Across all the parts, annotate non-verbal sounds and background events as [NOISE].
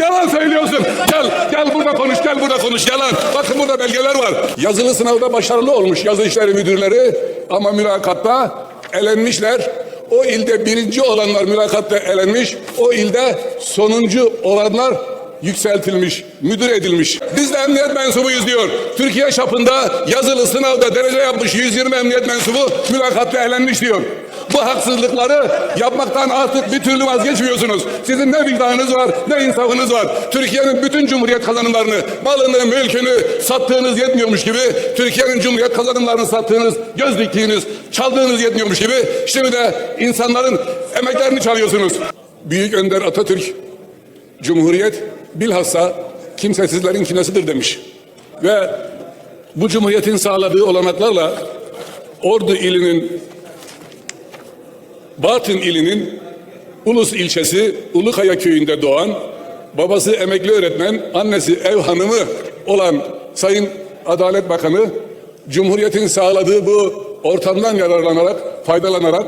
yalan söylüyorsun. Gel, gel burada konuş, gel burada konuş. Yalan. Bakın burada belgeler var. Yazılı sınavda başarılı olmuş yazı işleri müdürleri ama mülakatta elenmişler. O ilde birinci olanlar mülakatta elenmiş. O ilde sonuncu olanlar yükseltilmiş, müdür edilmiş. Biz de emniyet mensubuyuz diyor. Türkiye çapında yazılı sınavda derece yapmış 120 emniyet mensubu mülakatta elenmiş diyor. Bu haksızlıkları yapmaktan artık bir türlü vazgeçmiyorsunuz. Sizin ne vicdanınız var ne insafınız var. Türkiye'nin bütün cumhuriyet kazanımlarını, malını, mülkünü sattığınız yetmiyormuş gibi, Türkiye'nin cumhuriyet kazanımlarını sattığınız, göz diktiğiniz, çaldığınız yetmiyormuş gibi, şimdi de insanların emeklerini çalıyorsunuz. Büyük Önder Atatürk, Cumhuriyet bilhassa kimsesizlerin kinesidir demiş. Ve bu cumhuriyetin sağladığı olanaklarla Ordu ilinin Batın ilinin Ulus ilçesi Ulukaya köyünde doğan, babası emekli öğretmen, annesi ev hanımı olan Sayın Adalet Bakanı, Cumhuriyet'in sağladığı bu ortamdan yararlanarak, faydalanarak,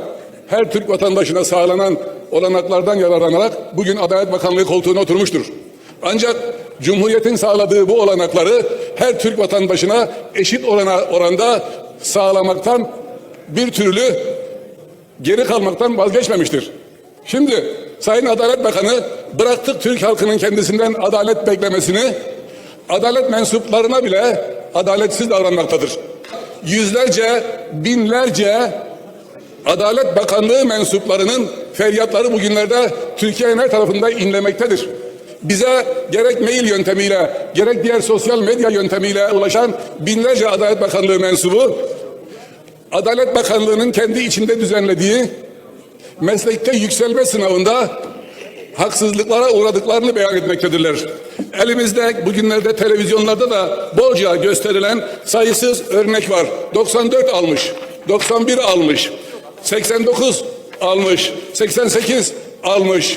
her Türk vatandaşına sağlanan olanaklardan yararlanarak bugün Adalet Bakanlığı koltuğuna oturmuştur. Ancak Cumhuriyet'in sağladığı bu olanakları her Türk vatandaşına eşit orana, oranda sağlamaktan bir türlü geri kalmaktan vazgeçmemiştir. Şimdi Sayın Adalet Bakanı bıraktık Türk halkının kendisinden adalet beklemesini, adalet mensuplarına bile adaletsiz davranmaktadır. Yüzlerce, binlerce Adalet Bakanlığı mensuplarının feryatları bugünlerde Türkiye'nin her tarafında inlemektedir. Bize gerek mail yöntemiyle, gerek diğer sosyal medya yöntemiyle ulaşan binlerce Adalet Bakanlığı mensubu Adalet Bakanlığı'nın kendi içinde düzenlediği meslekte yükselme sınavında haksızlıklara uğradıklarını beyan etmektedirler. Elimizde bugünlerde televizyonlarda da bolca gösterilen sayısız örnek var. 94 almış, 91 almış, 89 almış, 88 almış.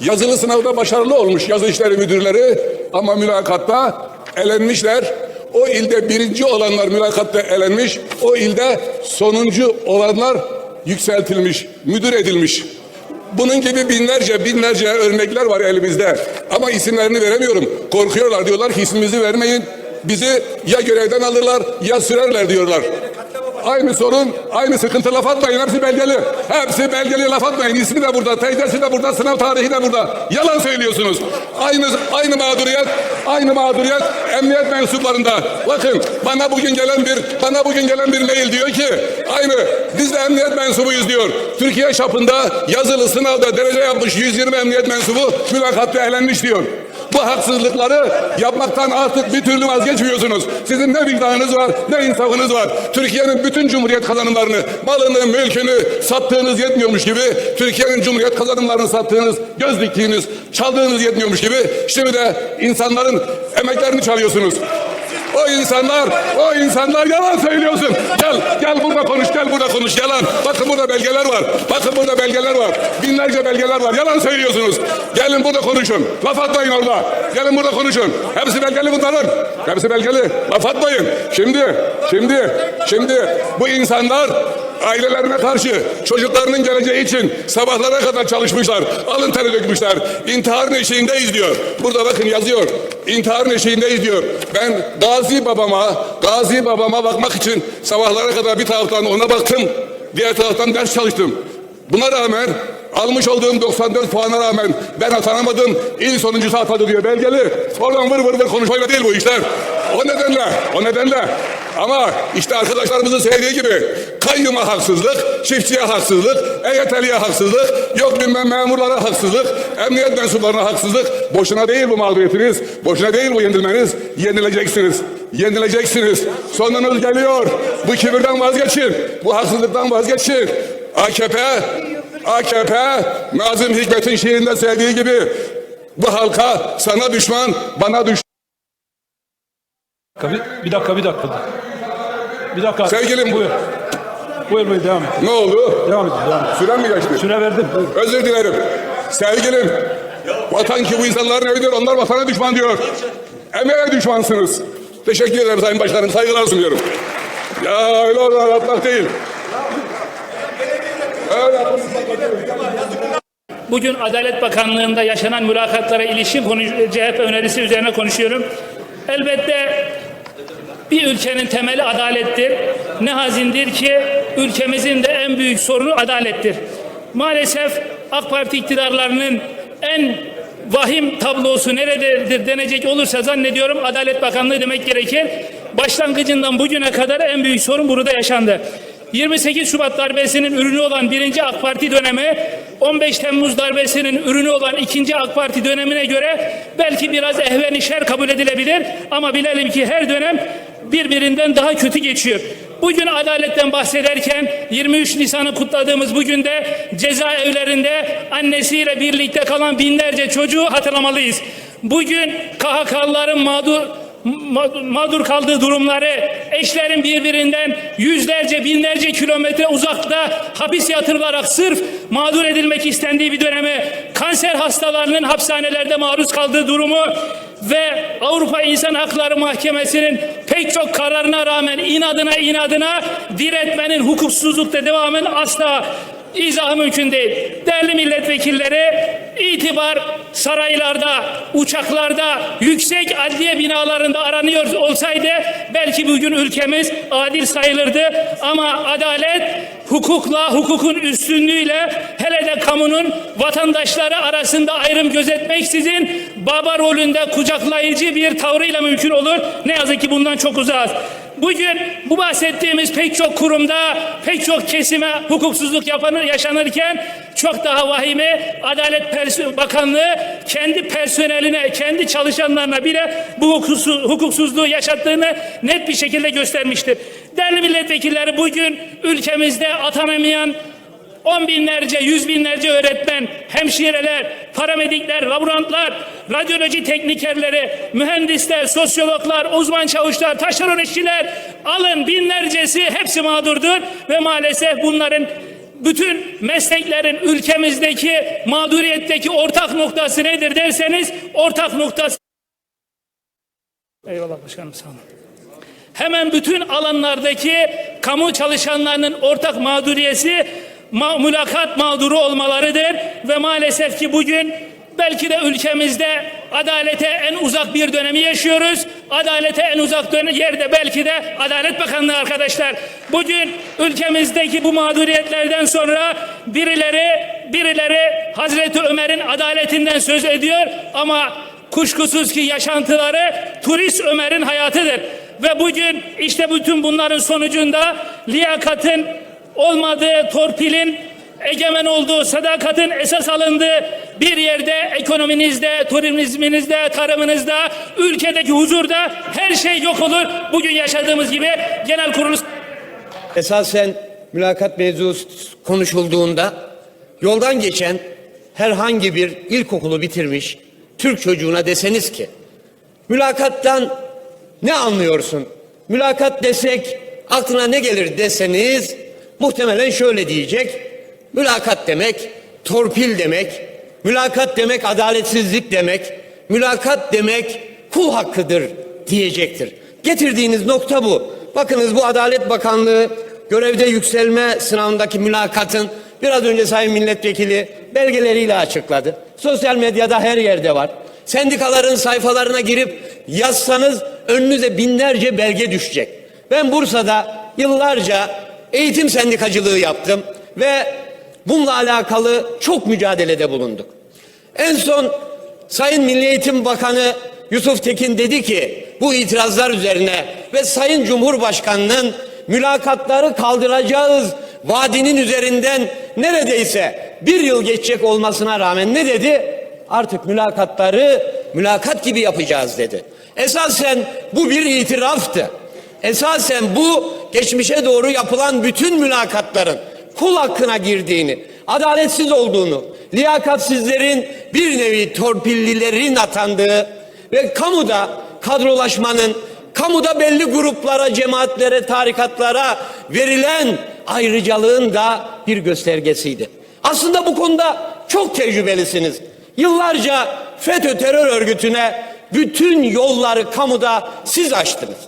Yazılı sınavda başarılı olmuş yazı işleri müdürleri ama mülakatta elenmişler. O ilde birinci olanlar mülakatta elenmiş, o ilde sonuncu olanlar yükseltilmiş, müdür edilmiş. Bunun gibi binlerce binlerce örnekler var elimizde. Ama isimlerini veremiyorum. Korkuyorlar diyorlar ki ismimizi vermeyin. Bizi ya görevden alırlar ya sürerler diyorlar. Aynı sorun, aynı sıkıntı laf atmayın. Hepsi belgeli. Hepsi belgeli laf atmayın. İsmi de burada, teyzesi de burada, sınav tarihi de burada. Yalan söylüyorsunuz. Aynı aynı mağduriyet, aynı mağduriyet emniyet mensuplarında. Bakın bana bugün gelen bir bana bugün gelen bir mail diyor ki aynı biz de emniyet mensubuyuz diyor. Türkiye çapında yazılı sınavda derece yapmış 120 emniyet mensubu mülakatta elenmiş diyor. Bu haksızlıkları yapmaktan artık bir türlü vazgeçmiyorsunuz. Sizin ne vicdanınız var ne insafınız var. Türkiye'nin bütün cumhuriyet kazanımlarını, malını, mülkünü sattığınız yetmiyormuş gibi, Türkiye'nin cumhuriyet kazanımlarını sattığınız, göz diktiğiniz, çaldığınız yetmiyormuş gibi, şimdi de insanların emeklerini çalıyorsunuz. O insanlar, o insanlar yalan söylüyorsun. Gel, gel burada konuş, gel burada konuş. Yalan. Bakın burada belgeler var. Bakın burada belgeler var. Binlerce belgeler var. Yalan söylüyorsunuz. Gelin burada konuşun. Laf atmayın orada. Gelin burada konuşun. Hepsi belgeli bunların. Hepsi belgeli. Laf atmayın. Şimdi, şimdi, şimdi bu insanlar ailelerine karşı çocuklarının geleceği için sabahlara kadar çalışmışlar. Alın teri dökmüşler. İntiharın eşiğindeyiz diyor. Burada bakın yazıyor. İntiharın eşiğindeyiz diyor. Ben Gazi babama, Gazi babama bakmak için sabahlara kadar bir taraftan ona baktım. Diğer taraftan ders çalıştım. Buna rağmen almış olduğum 94 puana rağmen ben atanamadım. İl sonuncusu atadı diyor belgeli. Oradan vır vır vır konuşmayla değil bu işler. O nedenle, o nedenle. Ama işte arkadaşlarımızın söylediği gibi kayyuma haksızlık, çiftçiye haksızlık, EYT'liye haksızlık, yok bilmem memurlara haksızlık, emniyet mensuplarına haksızlık. Boşuna değil bu mağduriyetiniz, boşuna değil bu yenilmeniz. Yenileceksiniz, yenileceksiniz. Sonunuz geliyor. Bu kibirden vazgeçin, bu haksızlıktan vazgeçin. AKP, AKP, Nazım Hikmet'in şiirinde söylediği gibi bu halka sana düşman, bana düşman. Bir, bir dakika, bir dakika. Bir dakika. Sevgilim. Buyur. Buyur, buyur, devam et. Ne oldu? Devam et, devam et. Süren mi geçti? Süre verdim. Buyur. Özür dilerim. Sevgilim, vatan ki bu insanların evidir, onlar vatana düşman diyor. Emeğe düşmansınız. Teşekkür ederim Sayın Başkanım, saygılar sunuyorum. Ya öyle anlatmak değil. Bugün Adalet Bakanlığı'nda yaşanan mülakatlara ilişkin CHP önerisi üzerine konuşuyorum. Elbette bir ülkenin temeli adalettir. Ne hazindir ki ülkemizin de en büyük sorunu adalettir. Maalesef AK Parti iktidarlarının en vahim tablosu nerededir denecek olursa zannediyorum Adalet Bakanlığı demek gerekir. Başlangıcından bugüne kadar en büyük sorun burada yaşandı. 28 Şubat darbesinin ürünü olan birinci AK Parti dönemi, 15 Temmuz darbesinin ürünü olan ikinci AK Parti dönemine göre belki biraz ehvenişer kabul edilebilir ama bilelim ki her dönem birbirinden daha kötü geçiyor. Bugün adaletten bahsederken 23 Nisan'ı kutladığımız bugün de cezaevlerinde annesiyle birlikte kalan binlerce çocuğu hatırlamalıyız. Bugün KHK'lıların mağdur ma- mağdur kaldığı durumları, eşlerin birbirinden yüzlerce, binlerce kilometre uzakta hapis yatırılarak sırf mağdur edilmek istendiği bir dönemi, kanser hastalarının hapishanelerde maruz kaldığı durumu ve Avrupa İnsan Hakları Mahkemesi'nin pek çok kararına rağmen inadına inadına diretmenin hukuksuzlukta devamın asla izahı mümkün değil. Değerli milletvekilleri itibar saraylarda, uçaklarda, yüksek adliye binalarında aranıyor olsaydı belki bugün ülkemiz adil sayılırdı. Ama adalet hukukla, hukukun üstünlüğüyle hele de kamunun vatandaşları arasında ayrım gözetmeksizin baba rolünde kucaklayıcı bir tavrıyla mümkün olur. Ne yazık ki bundan çok uzağız. Bugün bu bahsettiğimiz pek çok kurumda pek çok kesime hukuksuzluk yapanır, yaşanırken çok daha vahimi Adalet Bakanlığı kendi personeline, kendi çalışanlarına bile bu hukuksuz- hukuksuzluğu yaşattığını net bir şekilde göstermiştir. Değerli milletvekilleri bugün ülkemizde atanamayan On binlerce, yüz binlerce öğretmen, hemşireler, paramedikler, laborantlar, radyoloji teknikerleri, mühendisler, sosyologlar, uzman çavuşlar, taşeron işçiler alın binlercesi hepsi mağdurdur ve maalesef bunların bütün mesleklerin ülkemizdeki mağduriyetteki ortak noktası nedir derseniz ortak noktası Eyvallah başkanım sağ olun. Hemen bütün alanlardaki kamu çalışanlarının ortak mağduriyeti ma- mülakat mağduru olmalarıdır ve maalesef ki bugün belki de ülkemizde adalete en uzak bir dönemi yaşıyoruz. Adalete en uzak yerde belki de Adalet Bakanlığı arkadaşlar. Bugün ülkemizdeki bu mağduriyetlerden sonra birileri birileri Hazreti Ömer'in adaletinden söz ediyor ama kuşkusuz ki yaşantıları turist Ömer'in hayatıdır. Ve bugün işte bütün bunların sonucunda liyakatın olmadığı, torpilin egemen olduğu, sadakatin esas alındığı bir yerde ekonominizde, turizminizde, tarımınızda, ülkedeki huzurda her şey yok olur. Bugün yaşadığımız gibi genel kurulu Esasen mülakat mevzu konuşulduğunda yoldan geçen herhangi bir ilkokulu bitirmiş Türk çocuğuna deseniz ki mülakattan ne anlıyorsun? Mülakat desek aklına ne gelir deseniz muhtemelen şöyle diyecek. Mülakat demek torpil demek, mülakat demek adaletsizlik demek, mülakat demek kul hakkıdır diyecektir. Getirdiğiniz nokta bu. Bakınız bu Adalet Bakanlığı görevde yükselme sınavındaki mülakatın biraz önce Sayın Milletvekili belgeleriyle açıkladı. Sosyal medyada her yerde var. Sendikaların sayfalarına girip yazsanız önünüze binlerce belge düşecek. Ben Bursa'da yıllarca eğitim sendikacılığı yaptım ve bununla alakalı çok mücadelede bulunduk. En son Sayın Milli Eğitim Bakanı Yusuf Tekin dedi ki bu itirazlar üzerine ve Sayın Cumhurbaşkanı'nın mülakatları kaldıracağız vaadinin üzerinden neredeyse bir yıl geçecek olmasına rağmen ne dedi? Artık mülakatları mülakat gibi yapacağız dedi. Esasen bu bir itiraftı. Esasen bu geçmişe doğru yapılan bütün mülakatların kul hakkına girdiğini, adaletsiz olduğunu, liyakatsizlerin bir nevi torpillilerin atandığı ve kamuda kadrolaşmanın, kamuda belli gruplara, cemaatlere, tarikatlara verilen ayrıcalığın da bir göstergesiydi. Aslında bu konuda çok tecrübelisiniz. Yıllarca FETÖ terör örgütüne bütün yolları kamuda siz açtınız.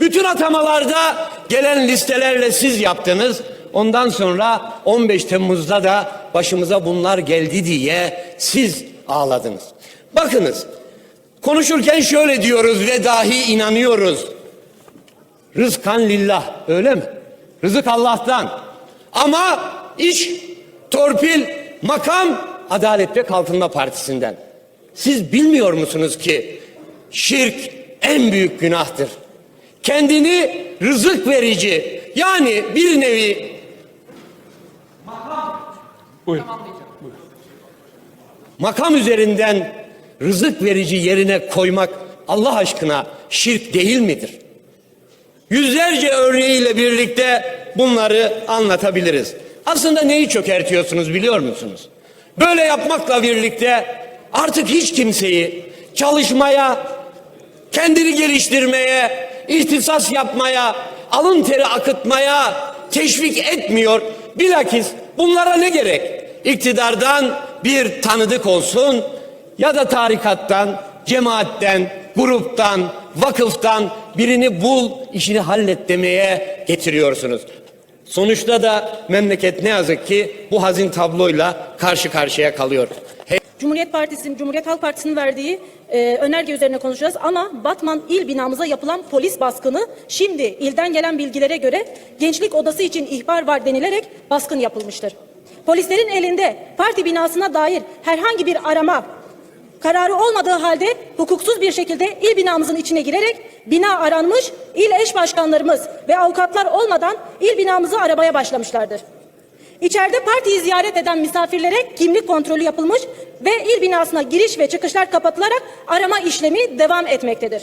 Bütün atamalarda gelen listelerle siz yaptınız. Ondan sonra 15 Temmuz'da da başımıza bunlar geldi diye siz ağladınız. Bakınız konuşurken şöyle diyoruz ve dahi inanıyoruz. Rızkan lillah öyle mi? Rızık Allah'tan. Ama iş torpil, makam Adalet ve Kalkınma Partisi'nden. Siz bilmiyor musunuz ki şirk en büyük günahtır. Kendini rızık verici yani bir nevi Buyurun. makam üzerinden rızık verici yerine koymak Allah aşkına şirk değil midir? Yüzlerce örneğiyle birlikte bunları anlatabiliriz. Aslında neyi çökertiyorsunuz biliyor musunuz? Böyle yapmakla birlikte artık hiç kimseyi çalışmaya, kendini geliştirmeye, ihtisas yapmaya, alın teri akıtmaya teşvik etmiyor. Bilakis bunlara ne gerek? İktidardan bir tanıdık olsun ya da tarikattan, cemaatten, gruptan, vakıftan birini bul, işini hallet demeye getiriyorsunuz. Sonuçta da memleket ne yazık ki bu hazin tabloyla karşı karşıya kalıyor. Cumhuriyet Partisi'nin, Cumhuriyet Halk Partisi'nin verdiği e, önerge üzerine konuşacağız. Ama Batman il binamıza yapılan polis baskını şimdi ilden gelen bilgilere göre gençlik odası için ihbar var denilerek baskın yapılmıştır. Polislerin elinde parti binasına dair herhangi bir arama kararı olmadığı halde hukuksuz bir şekilde il binamızın içine girerek bina aranmış, il eş başkanlarımız ve avukatlar olmadan il binamızı arabaya başlamışlardır. İçeride partiyi ziyaret eden misafirlere kimlik kontrolü yapılmış ve il binasına giriş ve çıkışlar kapatılarak arama işlemi devam etmektedir.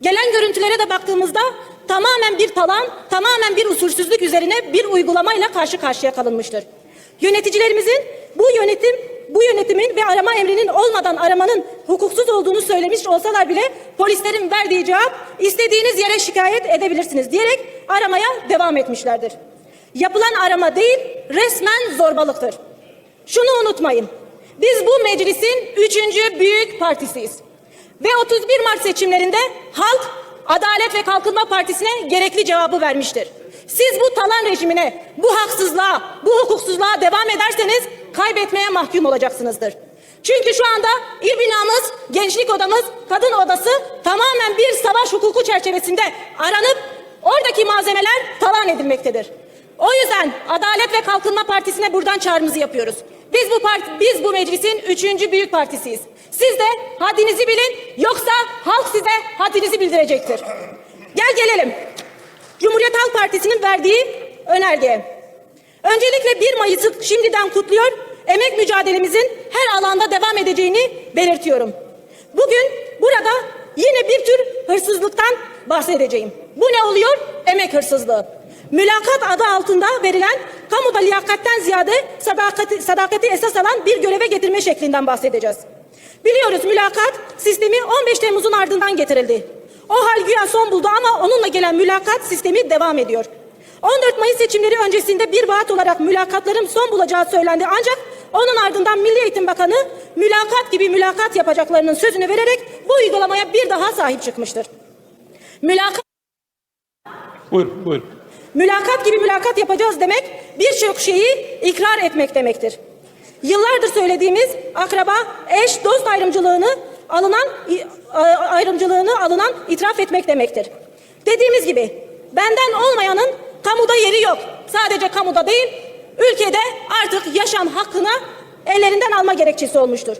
Gelen görüntülere de baktığımızda tamamen bir talan, tamamen bir usulsüzlük üzerine bir uygulamayla karşı karşıya kalınmıştır. Yöneticilerimizin bu yönetim bu yönetimin ve arama emrinin olmadan aramanın hukuksuz olduğunu söylemiş olsalar bile polislerin verdiği cevap istediğiniz yere şikayet edebilirsiniz diyerek aramaya devam etmişlerdir. Yapılan arama değil, resmen zorbalıktır. Şunu unutmayın. Biz bu meclisin üçüncü büyük partisiyiz. Ve 31 Mart seçimlerinde halk Adalet ve Kalkınma Partisi'ne gerekli cevabı vermiştir. Siz bu talan rejimine, bu haksızlığa, bu hukuksuzluğa devam ederseniz kaybetmeye mahkum olacaksınızdır. Çünkü şu anda il binamız, gençlik odamız, kadın odası tamamen bir savaş hukuku çerçevesinde aranıp oradaki malzemeler talan edilmektedir. O yüzden Adalet ve Kalkınma Partisi'ne buradan çağrımızı yapıyoruz. Biz bu parti, biz bu meclisin üçüncü büyük partisiyiz. Siz de haddinizi bilin yoksa halk size haddinizi bildirecektir. Gel gelelim. Cumhuriyet Halk Partisi'nin verdiği önerge. Öncelikle 1 Mayıs'ı şimdiden kutluyor, emek mücadelemizin her alanda devam edeceğini belirtiyorum. Bugün burada yine bir tür hırsızlıktan bahsedeceğim. Bu ne oluyor? Emek hırsızlığı. Mülakat adı altında verilen kamuda liyakatten ziyade sadakati, sadakati esas alan bir göreve getirme şeklinden bahsedeceğiz. Biliyoruz mülakat sistemi 15 Temmuz'un ardından getirildi. O hal güya son buldu ama onunla gelen mülakat sistemi devam ediyor. 14 Mayıs seçimleri öncesinde bir vaat olarak mülakatların son bulacağı söylendi ancak onun ardından Milli Eğitim Bakanı mülakat gibi mülakat yapacaklarının sözünü vererek bu uygulamaya bir daha sahip çıkmıştır. Mülakat Buyurun, buyurun. Mülakat gibi mülakat yapacağız demek birçok şeyi ikrar etmek demektir. Yıllardır söylediğimiz akraba, eş, dost ayrımcılığını alınan ayrımcılığını alınan itiraf etmek demektir. Dediğimiz gibi benden olmayanın kamuda yeri yok. Sadece kamuda değil, ülkede artık yaşam hakkına ellerinden alma gerekçesi olmuştur.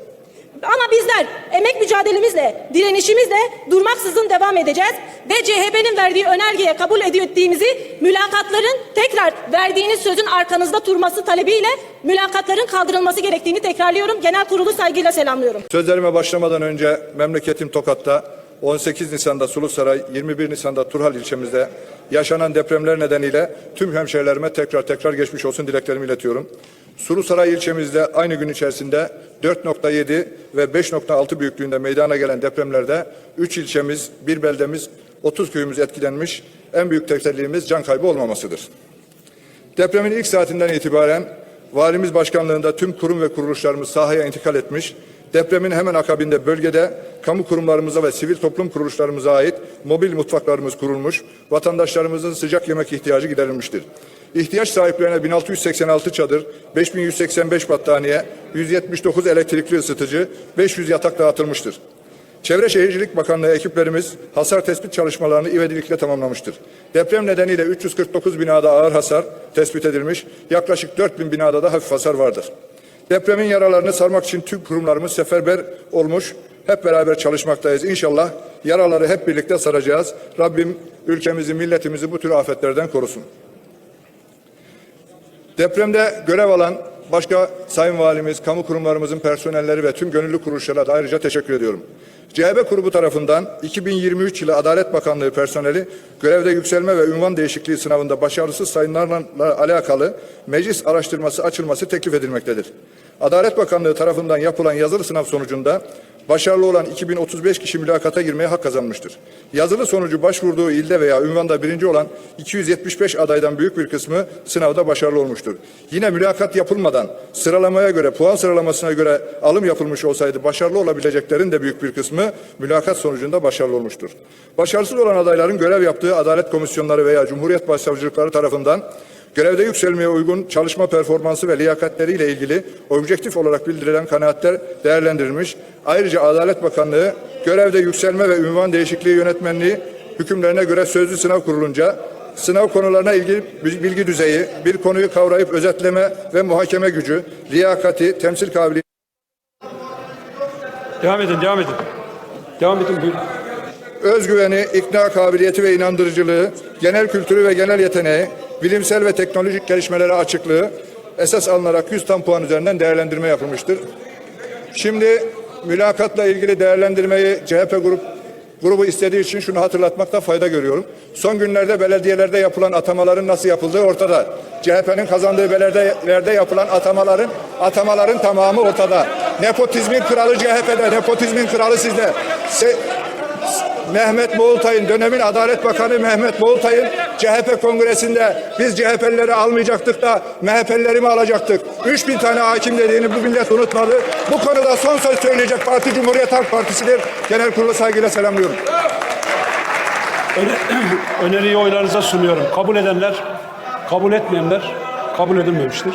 Ama bizler emek mücadelemizle, direnişimizle durmaksızın devam edeceğiz ve CHP'nin verdiği önergeye kabul ettiğimizi mülakatların tekrar verdiğiniz sözün arkanızda durması talebiyle mülakatların kaldırılması gerektiğini tekrarlıyorum. Genel kurulu saygıyla selamlıyorum. Sözlerime başlamadan önce memleketim Tokat'ta 18 Nisan'da Sulusaray, 21 Nisan'da Turhal ilçemizde yaşanan depremler nedeniyle tüm hemşehrilerime tekrar tekrar geçmiş olsun dileklerimi iletiyorum. Sulusaray ilçemizde aynı gün içerisinde 4.7 ve 5.6 büyüklüğünde meydana gelen depremlerde 3 ilçemiz, bir beldemiz, 30 köyümüz etkilenmiş. En büyük teselliğimiz can kaybı olmamasıdır. Depremin ilk saatinden itibaren valimiz başkanlığında tüm kurum ve kuruluşlarımız sahaya intikal etmiş. Depremin hemen akabinde bölgede kamu kurumlarımıza ve sivil toplum kuruluşlarımıza ait mobil mutfaklarımız kurulmuş. Vatandaşlarımızın sıcak yemek ihtiyacı giderilmiştir. İhtiyaç sahiplerine 1686 çadır, 5185 battaniye, 179 elektrikli ısıtıcı, 500 yatak dağıtılmıştır. Çevre Şehircilik Bakanlığı ekiplerimiz hasar tespit çalışmalarını ivedilikle tamamlamıştır. Deprem nedeniyle 349 binada ağır hasar tespit edilmiş, yaklaşık 4000 binada da hafif hasar vardır. Depremin yaralarını sarmak için tüm kurumlarımız seferber olmuş, hep beraber çalışmaktayız. İnşallah yaraları hep birlikte saracağız. Rabbim ülkemizi, milletimizi bu tür afetlerden korusun. Depremde görev alan başka sayın valimiz, kamu kurumlarımızın personelleri ve tüm gönüllü kuruluşlara da ayrıca teşekkür ediyorum. CHP grubu tarafından 2023 yılı Adalet Bakanlığı personeli görevde yükselme ve ünvan değişikliği sınavında başarısız sayınlarla alakalı meclis araştırması açılması teklif edilmektedir. Adalet Bakanlığı tarafından yapılan yazılı sınav sonucunda başarılı olan 2035 kişi mülakata girmeye hak kazanmıştır. Yazılı sonucu başvurduğu ilde veya ünvanda birinci olan 275 adaydan büyük bir kısmı sınavda başarılı olmuştur. Yine mülakat yapılmadan sıralamaya göre, puan sıralamasına göre alım yapılmış olsaydı başarılı olabileceklerin de büyük bir kısmı mülakat sonucunda başarılı olmuştur. Başarısız olan adayların görev yaptığı adalet komisyonları veya Cumhuriyet Başsavcılıkları tarafından Görevde yükselmeye uygun çalışma performansı ve liyakatleriyle ilgili objektif olarak bildirilen kanaatler değerlendirilmiş. Ayrıca Adalet Bakanlığı görevde yükselme ve ünvan değişikliği yönetmenliği hükümlerine göre sözlü sınav kurulunca sınav konularına ilgili bilgi düzeyi, bir konuyu kavrayıp özetleme ve muhakeme gücü, liyakati, temsil kabiliyeti Devam edin, devam edin. Devam edin, buyurun. özgüveni, ikna kabiliyeti ve inandırıcılığı, genel kültürü ve genel yeteneği, bilimsel ve teknolojik gelişmelere açıklığı esas alınarak 100 tam puan üzerinden değerlendirme yapılmıştır. Şimdi mülakatla ilgili değerlendirmeyi CHP grup grubu istediği için şunu hatırlatmakta fayda görüyorum. Son günlerde belediyelerde yapılan atamaların nasıl yapıldığı ortada. CHP'nin kazandığı belediyelerde yapılan atamaların atamaların tamamı ortada. Nepotizmin kralı CHP'de, nepotizmin kralı sizde. Se- Mehmet Boğultay'ın dönemin Adalet Bakanı Mehmet Boğultay'ın CHP kongresinde biz CHP'lileri almayacaktık da MHP'lileri mi alacaktık? 3000 tane hakim dediğini bu millet unutmadı. Bu konuda son söz söyleyecek parti Cumhuriyet Halk Partisi'dir. Genel kurulu saygıyla selamlıyorum. [CLEARS THROAT] Öneriyi oylarınıza sunuyorum. Kabul edenler, kabul etmeyenler kabul edilmemiştir.